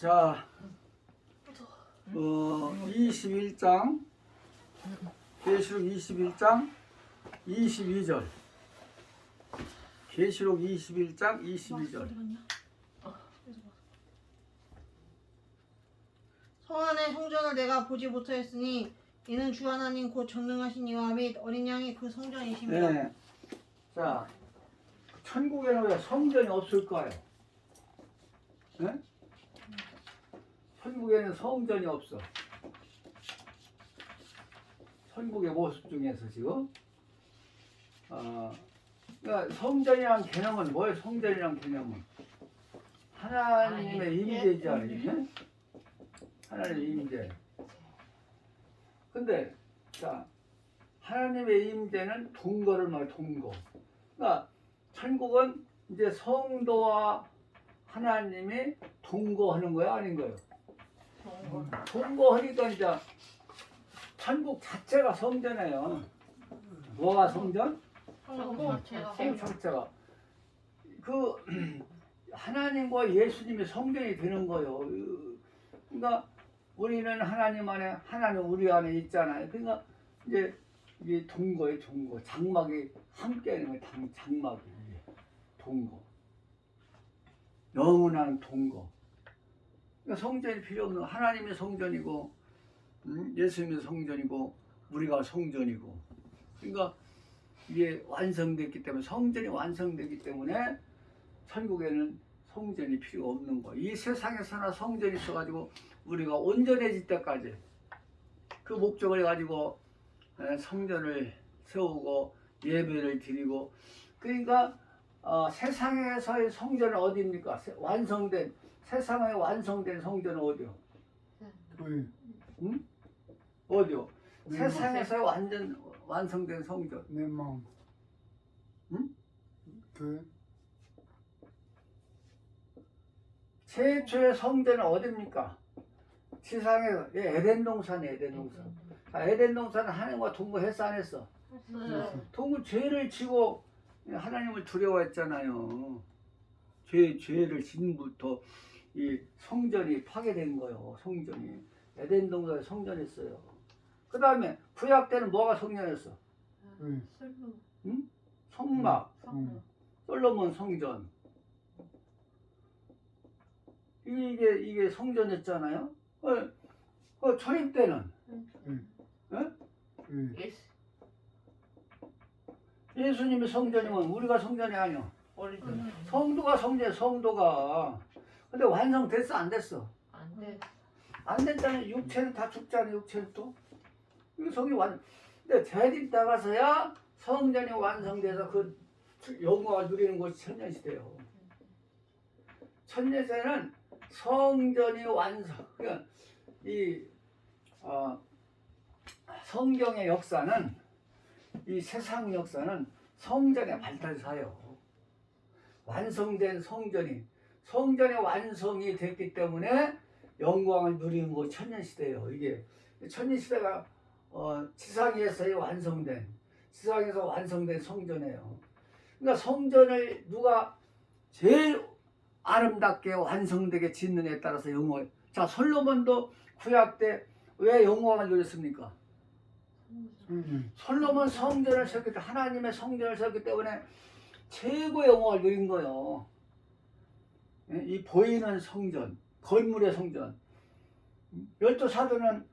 자, 어, 21장, 계시록 21장 22절. 계시록 21장 22절. 성 안의 성전을 내가 보지 못하였으니 이는 주 하나님 곧 전능하신 이와 및 어린 양이 그 성전이십니다. 네. 자, 천국에는 왜 성전이 없을까요? 네? 천국에는 성전이 없어. 천국의 모습 중에서 지금 어, 그러니까 성전이란 개념은 뭐예요? 성전이란 개념은 하나님의 임재지 않아요? 하나님의 임재. 근데 자 하나님의 임재는 동거를 말 동거. 그러니까 천국은 이제 성도와 하나님이 동거하는 거야 아닌 거예요? 동거하니까 이제 천국 자체가 성전이에요. 뭐가 성전? 성전 성그 자체가 그 하나님과 예수님이 성전이 되는 거예요. 그러니까 우리는 하나님 안에 하나님 우리 안에 있잖아요. 그러니까 이제 이게 동거예요, 동거. 장막이 함께 하는 거예요. 장- 장막이 동거. 영원한 동거. 그러니까 성전이 필요 없는 거. 하나님의 성전이고 음, 예수님의 성전이고 우리가 성전이고. 그러니까 이게 완성됐기 때문에 성전이 완성됐기 때문에 천국에는 성전이 필요 없는 거예요. 이 세상에서나 성전이 있어가지고 우리가 온전해질 때까지 그 목적을 가지고 에, 성전을 세우고 예배를 드리고 그러니까 어, 세상에서의 성전은 어디입니까? 세- 완성된 세상에 완성된 성전은 어디요? 교회 응? 어디요? 네, 세상에서 완전 완성된 성전. 내 마음 응? 교회 최초의 성전은 어디입니까? 지상에 예, 에덴 동산이 에덴 동산. 자, 에덴 동산은 하나님과 동거했어 안 했어? 동거 죄를 지고 하나님을 두려워했잖아요. 죄 죄를 진부터 이 성전이 파괴된 거예요. 성전이 에덴 동산에 성전했어요. 그 다음에 구약 때는 뭐가 성전했어? 교회 성막, 음. 솔로몬 성전. 이게 이게 성전이었잖아요. 어, 어 초림 때는 교회 예수님이 성전이면 우리가 성전이 아니요. 성도가 성전, 성도가. 근데 완성됐어 안 됐어? 안 됐다면 육체는 다 죽잖아 육체는 또. 이 성이 완. 근데 재림 따라서야 성전이 완성돼서 그 영광을 누리는 것이 천년시대요. 천년시대는 성전이 완성. 그러니까 이 어, 성경의 역사는 이 세상 역사는 성전의 발달사요. 완성된 성전이 성전의 완성이 됐기 때문에 영광을 누리는 거 천년시대예요. 이게 천년시대가 어, 지상에서의 완성된 지상에서 완성된 성전이에요. 그러니까 성전을 누가 제일 아름답게 완성되게 짓느냐에 따라서 영광. 자 솔로몬도 구약 때 왜 영광을 누렸습니까? 성전 솔로몬 성전을 세웠기 때문에 하나님의 성전을 세웠기 때문에 최고의 영광을 누린 거예요. 예, 이 보이는 성전, 건물의 성전. 열두 사도는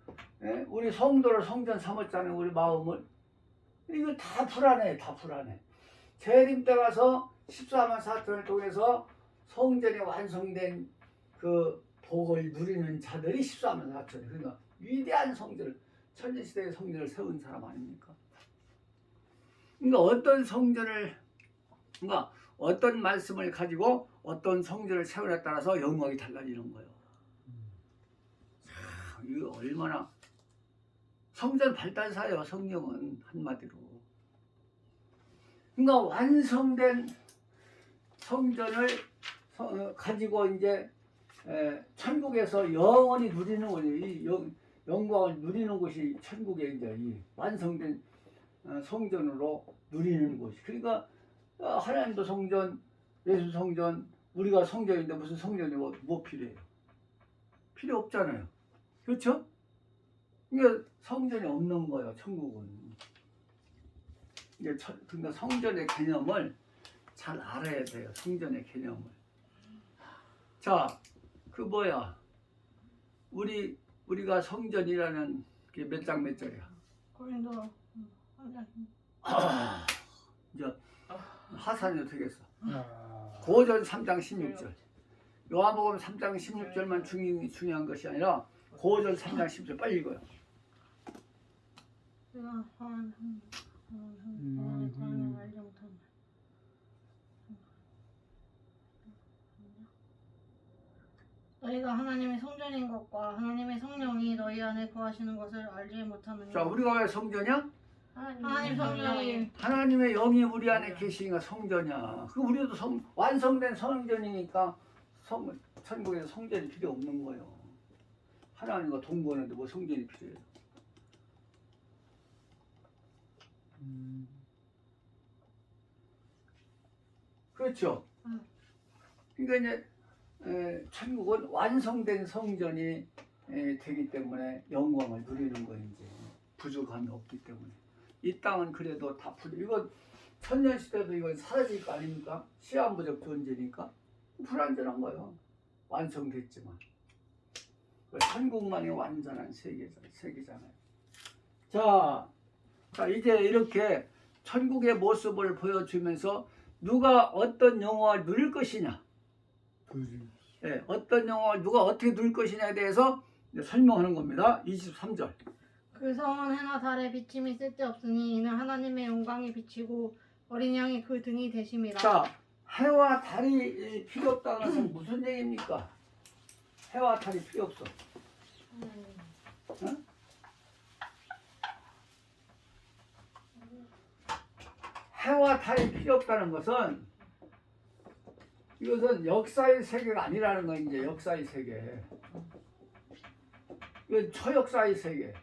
예, 우리 성도를 성전 삼았잖아요. 우리 마음을. 이거 다 불안해, 다 불안해. 재림 때 가서 14만 4천을 통해서 성전이 완성된 그 복을 누리는 자들이 14만 4천이 그러니까 위대한 성전을 천년시대의 성전을 세운 사람 아닙니까? 그러니까 어떤 성전을 그러니까 어떤 말씀을 가지고 어떤 성전을 세우냐에 따라서 영광이 달라지는 거예요. 참, 이거 얼마나 성전 발달사예요. 성령은 한마디로. 그러니까 완성된 성전을 서- 어, 가지고 이제 에, 천국에서 영원히 누리는. 이 영, 영광을 누리는 곳이 천국의 이제 이 완성된 어, 성전으로 누리는 곳이. 그러니까 어, 하나님도 성전, 예수 성전, 우리가 성전인데 무슨 성전이 뭐, 뭐 필요해요? 필요 없잖아요. 그렇죠? 그러니까 성전이 없는 거예요. 천국은. 그러니까 성전의 개념을 잘 알아야 돼요. 성전의 개념을. 자, 그 뭐야? 우리 우리가 성전이라는 게 몇 장 몇 절이야? 고린도 음, 한 아, 이제 하산이 어떻게 했어? 아. 고전 3장 16절. 요한복음 3장 16절만 중요, 중요한 것이 아니라 고전 3장 10절 빨리 읽어요. 음, 음. 못한 너희가 하나님의 성전인 것과 하나님의 성령이 너희 안에 거하시는 것을 알지 못하느냐 자, 우리가 왜 성전이야? 하나님 성령이 하나님의 영이 우리 안에 계시니까 성전이야. 그 우리도 성, 완성된 성전이니까 성, 천국에서 성전이 필요 없는 거예요. 하나님과 동거하는데 뭐 성전이 필요해요? 음. 그렇죠. 응. 그러니까 이제 에, 천국은 완성된 성전이 에, 되기 때문에 영광을 누리는 거예요. 이제 부족함이 없기 때문에 이 땅은 그래도 다 부족. 이건 천년 시대도 이건 사라질 거 아닙니까? 시한부적 존재니까 불완전한 거예요. 완성됐지만 그 천국만이 완전한 세계자, 세계잖아요. 자, 자 이제 이렇게 천국의 모습을 보여주면서 누가 어떤 영광을 누릴 것이냐, 그 예, 어떤 영광을 누가 어떻게 누릴 것이냐에 대해서 설명하는 겁니다. 23절. 그 성은 해나 달에 비침이 쓸데없으니 이는 하나님의 영광이 비치고 어린 양이 그 등이 되심이라 자, 해와 달이 필요 없다는 것은 무슨 얘기입니까? 해와 달이 필요 없어. 해와 달이 필요 없다는 것은 이것은 역사의 세계가 아니라는 거 이제 역사의 세계. 이건 초역사의 세계.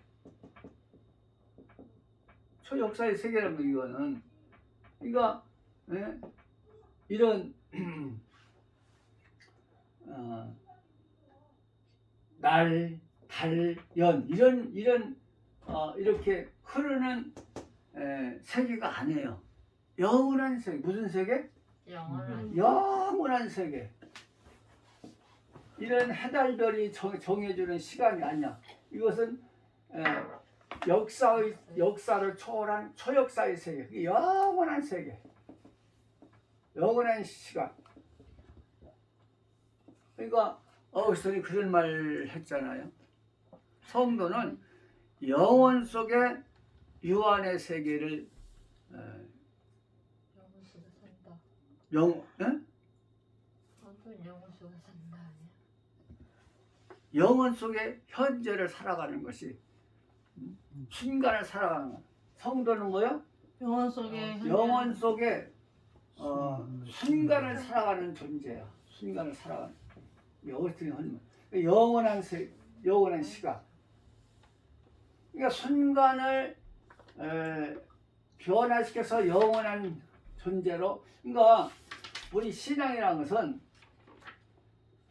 초역사의 세계라는 거 이거는. 그러니까 예? 이런 어, 날, 달, 연 이런 이런 어, 이렇게 흐르는 에, 세계가 아니에요. 영원한 세계 무슨 세계? 영원한 영원한 세계. 이런 해달별이 정, 정해주는 시간이 아니야. 이것은 에, 역사의 역사를 초월한 초역사의 세계. 영원한 세계. 영원한 시간. 그러니까 어거스틴이 그런 말 했잖아요. 성도는 영원 속에 유한의 세계를 에, 영혼 속에 산다. 영, 에? 완전 영혼 속에 산다 아니야? 영혼 속에 현재를 살아가는 것이 음, 순간을 살아가는 것. 성도는 뭐요? 영원 속에 현재- 영혼 속에 어, 순간을 살아가는 존재야. 순간을 살아가는. 어떻게 하면 영원한 세, 영원한 시간. 그러니까 순간을 에, 변화시켜서 영원한 존재로. 그러니까 우리 신앙이라는 것은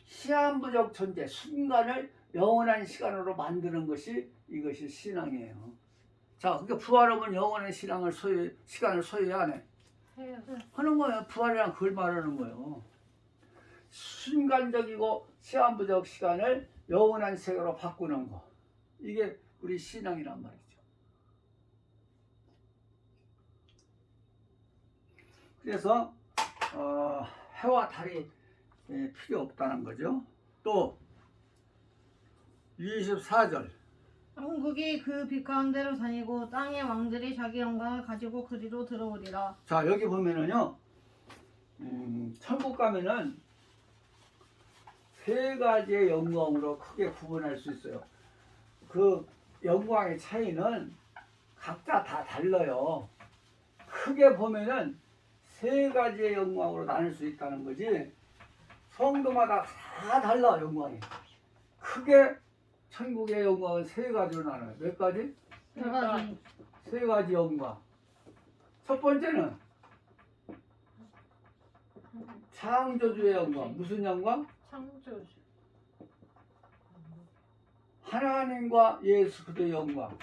시한부적 존재, 순간을 영원한 시간으로 만드는 것이 이것이 신앙이에요. 자, 그러니까 부활하면 영원한 신앙을 소유, 시간을 소유해야 안 해. 해요. 하는 거예요. 부활이란 그걸 말하는 거예요. 순간적이고 시한부적 시간을 영원한 세계로 바꾸는 거. 이게 우리 신앙이란 말이죠. 그래서 어, 해와 달이 예, 필요 없다는 거죠. 또 24절 왕국이 그 빛 가운데로 다니고 땅의 왕들이 자기 영광을 가지고 그리로 들어오리라 자 여기 보면은요 음, 천국 가면은 세 가지의 영광으로 크게 구분할 수 있어요. 그 영광의 차이는 각자 다 달라요. 크게 보면은 세 가지의 영광으로 나눌 수 있다는 거지. 성도마다 다 달라 영광이. 크게 천국의 영광은 세 가지로 나눠요. 몇 가지? 세 가지 세 가지 영광. 첫 번째는 창조주의 영광. 무슨 영광? 창조주. 하나님과 예수 그리스도의 영광.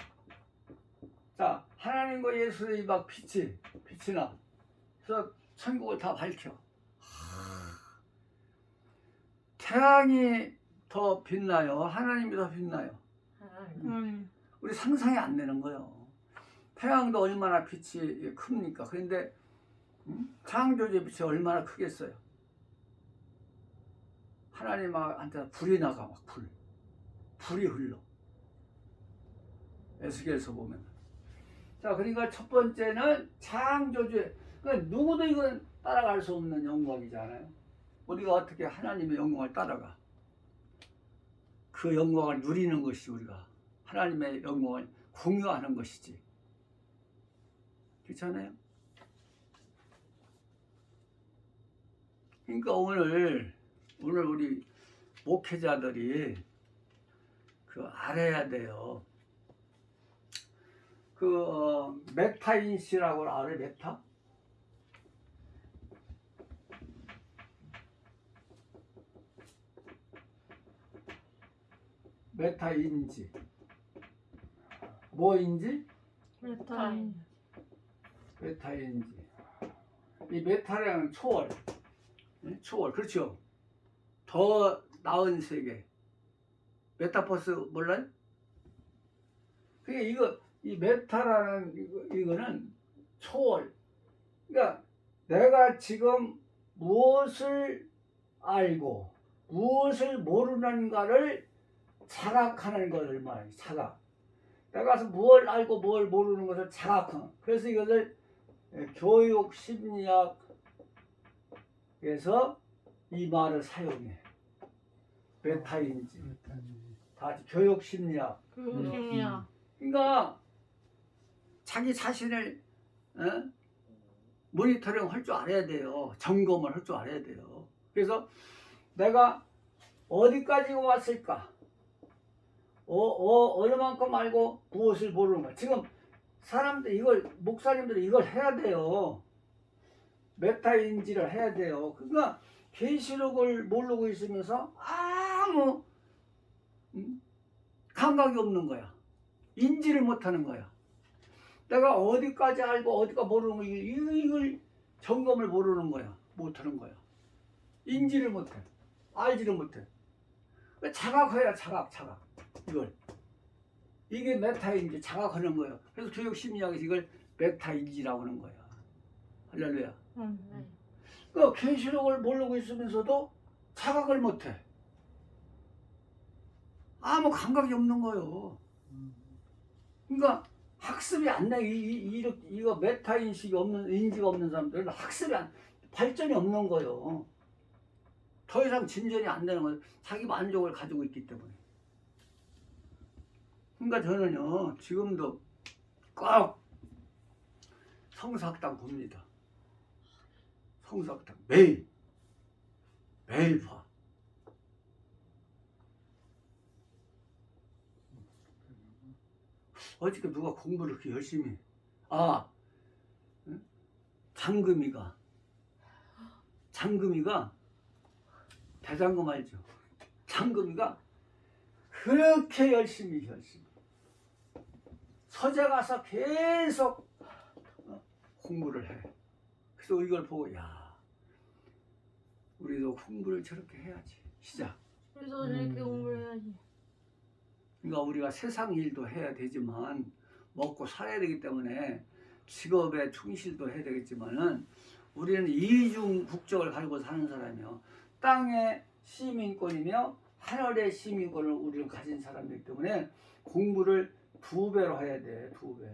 자, 하나님과 예수의 막 빛이 빛이 나. 그래서 천국을 다 밝혀. 태양이 더 빛나요. 하나님이 더 빛나요. 음. 우리 상상이 안 되는 거예요. 태양도 얼마나 빛이 큽니까? 그런데 음? 창조주의 빛이 얼마나 크겠어요? 하나님한테 불이 나가 막 불, 불이 흘러. 에스겔서 보면. 자, 그러니까 첫 번째는 창조주의. 그러니까 누구도 이건 따라갈 수 없는 영광이잖아요. 우리가 어떻게 하나님의 영광을 따라가? 그 영광을 누리는 것이 우리가 하나님의 영광을 공유하는 것이지. 그렇잖아요? 그러니까 오늘 오늘 우리 목회자들이 그 알아야 돼요. 그 어, 메타인시라고 알아요? 메타? 메타인지 뭐인지? 메타인. 메타인지 이 메타라는 초월 예? 초월 그렇죠 더 나은 세계 메타버스 몰라요? 그게 이거 이 메타라는 이거, 이거는 초월 그러니까 내가 지금 무엇을 알고 무엇을 모르는가를 자각하는 것을 말이에요 자각 내가 뭘 알고 뭘 모르는 것을 자각하는 그래서 이것을 예, 교육 심리학에서 이 말을 사용해. 메타인지 다 교육 심리학. 교육심이야. 그러니까 자기 자신을 어? 모니터링 할 줄 알아야 돼요. 점검을 할 줄 알아야 돼요. 그래서 내가 어디까지 왔을까? 어, 어, 얼마만큼 알고 무엇을 모르는가? 지금 사람들 이걸 목사님들이 이걸 해야 돼요. 메타인지를 해야 돼요. 그러니까 계시록을 모르고 있으면서 아무 음, 감각이 없는 거야. 인지를 못하는 거야. 내가 어디까지 알고 어디가 모르는 거야. 이걸 점검을 모르는 거야. 못하는 거야. 인지를 못해. 알지를 못해. 자각해야 자각, 자각. 이걸. 이게 메타인지 자각하는 거예요. 그래서 교육 심리학에서 이걸 메타인지라고 하는 거야. 할렐루야. 음. 그 계시록을 모르고 있으면서도 자각을 못해. 아무 감각이 없는 거예요. 그러니까 학습이 안 돼. 이, 이, 이, 이거 메타 인식이 없는 인지가 없는 사람들은 학습이 안 발전이 없는 거예요. 더 이상 진전이 안 되는 거예요. 자기 만족을 가지고 있기 때문에. 그러니까 저는요 지금도 꼭 성사학당 봅니다. 성사학당 매일 매일 봐. 어저께 누가 공부를 그렇게 열심히 해? 아 응? 장금이가 장금이가 대장금 알죠? 장금이가 그렇게 열심히 열심히 서재 가서 계속 어, 공부를 해. 그래서 이걸 보고 야 우리도 공부를 저렇게 해야지 시작. 그래서 저렇게 음. 공부를 해야지. 그러니까 우리가 세상 일도 해야 되지만 먹고 살아야 되기 때문에 직업에 충실도 해야 되겠지만은 우리는 이중 국적을 가지고 사는 사람이요 땅의 시민권이며 하늘의 시민권을 우리는 가진 사람이기 때문에 공부를 두 배로 해야 돼, 두 배.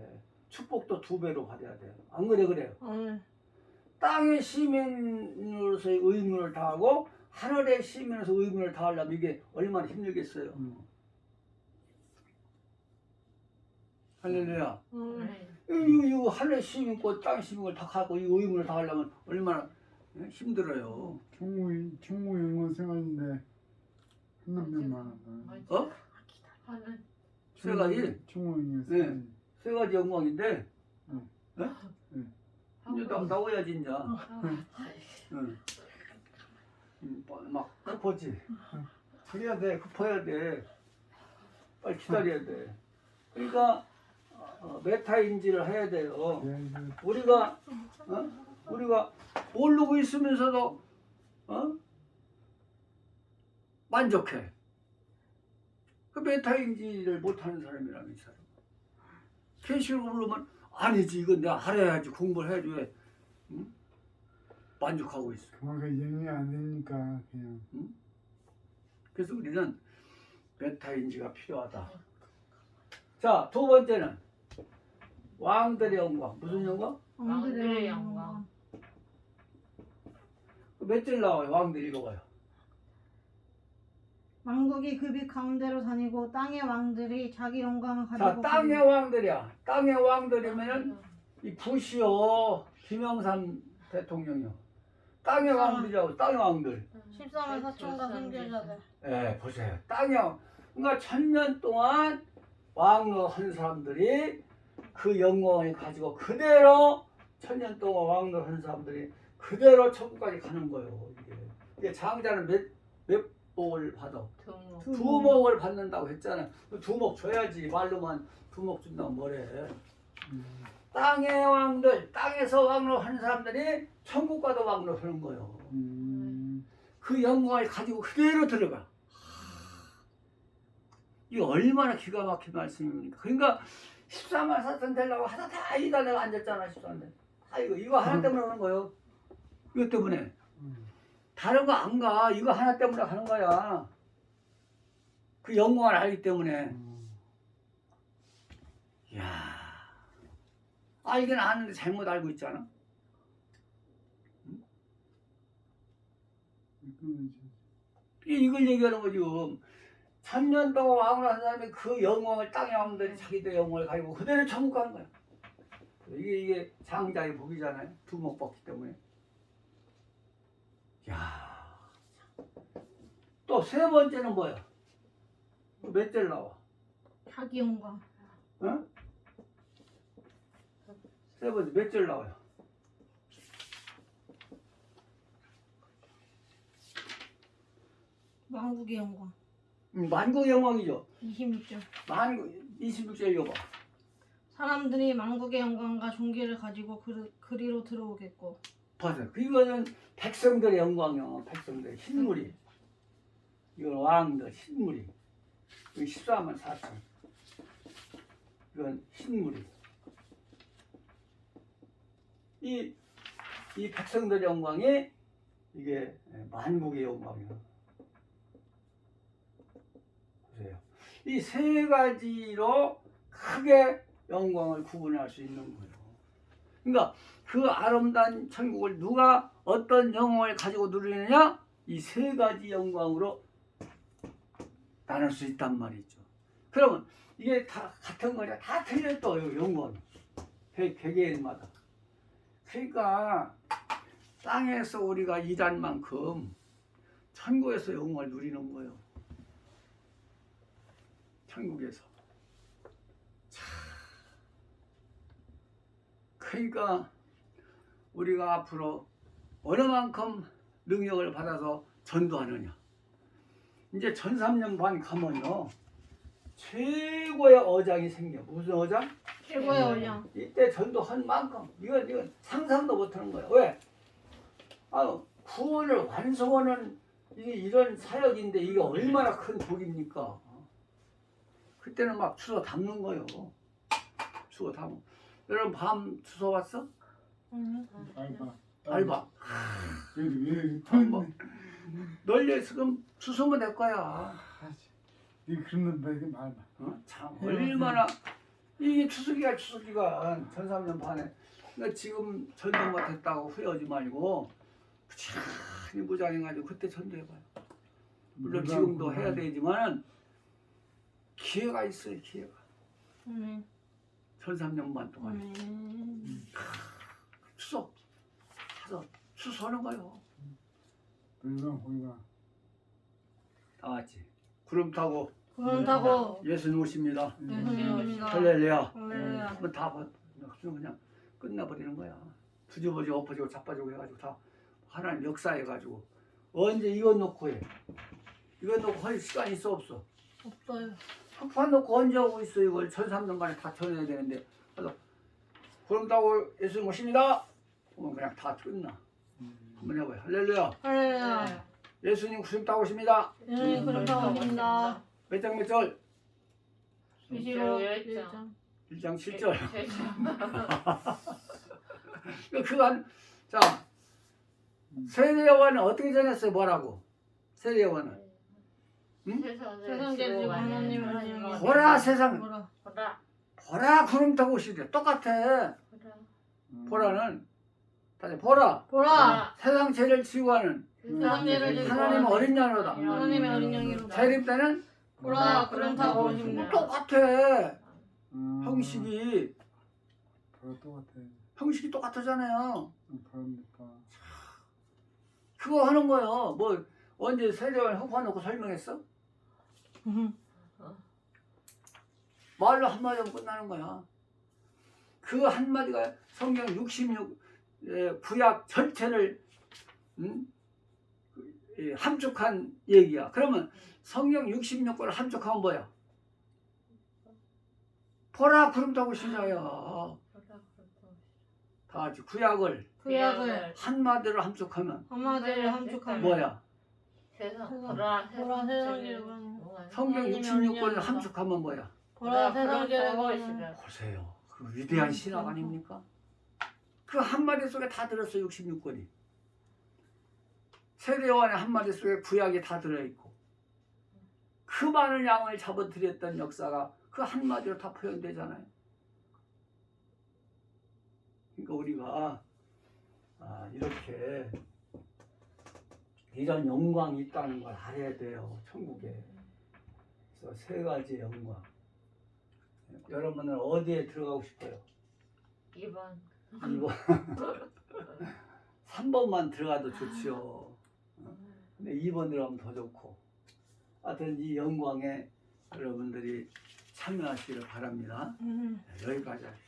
축복도 두 배로 받아야 돼. 안 그래 그래요. 어, 땅의 시민으로서의 의무를 다하고 하늘의 시민으로서 의무를 다하려면 이게 얼마나 힘들겠어요. 음. 할렐루야. 어. 네. 이거, 이거 하늘 시민권, 땅 시민권을 다 갖고 이 의무를 다 하려면 얼마나 예? 힘들어요. 총무 총무 연구원 생활인데 한 남자만 맞아. 어? 하는 세 가지? 총무 네. 생활. 세 가지 영광인데, 응. 예? 이제 나 나와야지 이제. 응. 음, 막 급하지. 그래야 돼, 급해야 돼. 빨리 기다려야 돼. 그러니까 어, 메타 인지를 해야 돼요. 예, 예. 우리가 어? 우리가 모르고 있으면서도 어? 만족해. 그 메타 인지를 못하는 사람이라는 이 사람. 캐시로 부르면 아니지 이건 내가 알아야지 공부를 해야지 왜 응? 만족하고 있어. 그만큼 영이 안 되니까 그냥 그래서 우리는 메타인지가 필요하다. 자, 두 번째는 왕들의 영광. 무슨 영광? 왕들의 영광. 몇절 나와요? 왕들 읽어봐요. 왕국이 급이 가운데로 다니고 땅의 왕들이 자기 영광을 자, 가지고 땅의 왕들이야. 땅의 왕들이면은 이 부시오 김영삼 대통령이요. 땅의 왕들이라고 땅의 왕들. 14만 4천과 선교자들 예, 보세요. 땅의 왕. 그러니까 천년 동안 왕로 한 사람들이 그 영광을 가지고 그대로 천년 동안 왕로 한 사람들이 그대로 천국까지 가는 거예요. 이게, 이게 장자는 몇, 몇 복을 받아? 두목. 두 두목을 받는다고 했잖아요. 그 두목 줘야지 말로만 두목 준다고 뭐래. 음, 땅의 왕들, 땅에서 왕로 한 사람들이 천국과도 왕로 하는 거예요. 음, 그 영광을 가지고 그대로 들어가. 이 얼마나 기가 막힌 말씀입니까? 그러니까 14만 4천 되려고 하다 다 내가 앉았잖아 14만. 아 이거 이거 하나 때문에 오는 거예요. 이거 때문에. 음. 다른 거 안 가. 이거 하나 때문에 가는 거야. 그 영광을 알기 때문에. 음. 이야. 알긴 아는데 잘못 알고 있잖아. 이걸 얘기하는 거지. 지금. 천년 동안 왕을 한 사람이 그 영광을 땅의 왕들이 자기들 영광을 가지고 그대로 천국 가는 거야. 이게 이게 장자의 복이잖아요. 두목 받기 때문에. 야. 또 세 번째는 뭐야? 몇절 나와? 자기 영광 어? 세 번째 몇절 나와요? 왕국의 영광 음, 만국 영광이죠. 26절 만국 26절 읽어봐. 사람들이 왕국의 영광과 존귀를 가지고 그, 그리로 들어오겠고 봐서 이거는 백성들의 영광이요. 백성들 흰물이. 이건 왕들 흰물이. 이건 14만 4천. 이건 흰물이. 이, 이 백성들의 영광이 이게 만국의 영광이요. 보세요. 이 세 가지로 크게 영광을 구분할 수 있는 거예요. 그러니까 그 아름다운 천국을 누가 어떤 영광을 가지고 누리느냐? 이 세 가지 영광으로 나눌 수 있단 말이죠. 그러면 이게 다 같은 거냐? 다 틀려 또 영광. 개, 개개인마다. 그러니까 땅에서 우리가 일한 만큼 천국에서 영광을 누리는 거예요. 천국에서. 그러니까 우리가 앞으로 어느 만큼 능력을 받아서 전도하느냐. 이제 전 3년 반 가면요. 최고의 어장이 생겨. 무슨 어장? 최고의 네. 어장 이때 전도한 만큼 이건 이건 상상도 못하는 거야. 왜? 아 구원을 완성하는 이게 이런 사역인데 이게 얼마나 큰 복입니까? 그때는 막 주워 담는 거예요. 주워 담아. 여러분 밤 주워 왔어? 응. 알바 알바. 왜 알바. 널려 있으면 주워면 될 거야. 이 그런 거 말고 말봐 어? 참 얼마나 이게 추석이야 추석이가 전삼년 반에 그러니까 지금 전도가 됐다고 후회하지 말고 부지런히 무장해가지고 그때 전도해봐요 물론 지금도 해야 되지만 기회가 있어요 기회가 아멘 전삼년 반 동안에 아멘 추석 가서 추수하는 거요. 그러니까 거기가 다 같이 구름 타고. 구름 타고. 예수님 오십니다. 할렐루야. 할렐루야. 한번 다 봐. 그냥 그냥 끝나버리는 거야. 뒤집어지고 엎어지고 자빠지고 해가지고 다 하나님 역사해가지고. 언제 이거 놓고 해. 이거 놓고 할 시간 있어 없어. 없어요 흑판 놓고 언제 하고 있어 이걸 천삼동간에 다 쳐내야 되는데 그래서 구름 타고 예수님 오십니다 그러면 그냥 다 끝나 한번 해봐요 할렐루야 할렐루야. 예수님 구름 타고 오십니다 네, 그럼 다 오신다. 몇장몇 절? 25, 일장. 1장. 1장 7절 절. 그간 자 세례 요한은 어떻게 전했어요 뭐라고 세례 요한은 세상 제일 하나님 하나님. 보라 세상 보라. 보라. 보라 구름 타고 오시대 똑같아 보라. 보라는 다시 보라 보라. 세상 죄를 지우하는 세상 죄를 지고 하나님은 어린 양이로다 하나님의 어린 양이로다. 재림 때는 보라. 그럼 다 오신다. 똑같아 음. 형식이 다 똑같아. 형식이 똑같잖아요 그러니까. 그거 하는 거예요 뭐 언제 세례요한 흑화놓고 설명했어? 말로 한마디 하면 끝나는 거야 그 한마디가 성경 66 예, 구약 전체를 음? 함축한 얘기야 그러면 성경 66권을 함축하면 뭐야? 보라 구름 타고 신자야 보라. 다 같이 구약을 구약을 한마디로 함축하면 한마디를 함축하면 뭐야? 세상. 보라. 보라, 세상 성경 하나님의 66권을 언약이다. 함축하면 뭐야? 보라. 세상 제일 보시라. 보세요. 그 위대한 신학 아닙니까? 그 한마디 속에 다 들었어 66권이. 세례요한의 한마디 속에 구약이 다 들어있고 그 많은 양을 잡아들였던 역사가 그 한마디로 다 표현되잖아요. 그러니까 우리가 아, 이렇게 이런 영광이 있다는 걸 알아야 돼요. 천국에. 그래서 세 가지 영광. 여러분은 어디에 들어가고 싶어요? 2번. 2번. 3번만 들어가도 좋지요. 근데 2번 들어가면 더 좋고. 하여튼 이 영광에 여러분들이 참여하시기를 바랍니다. 음. 네, 여기까지 할게요.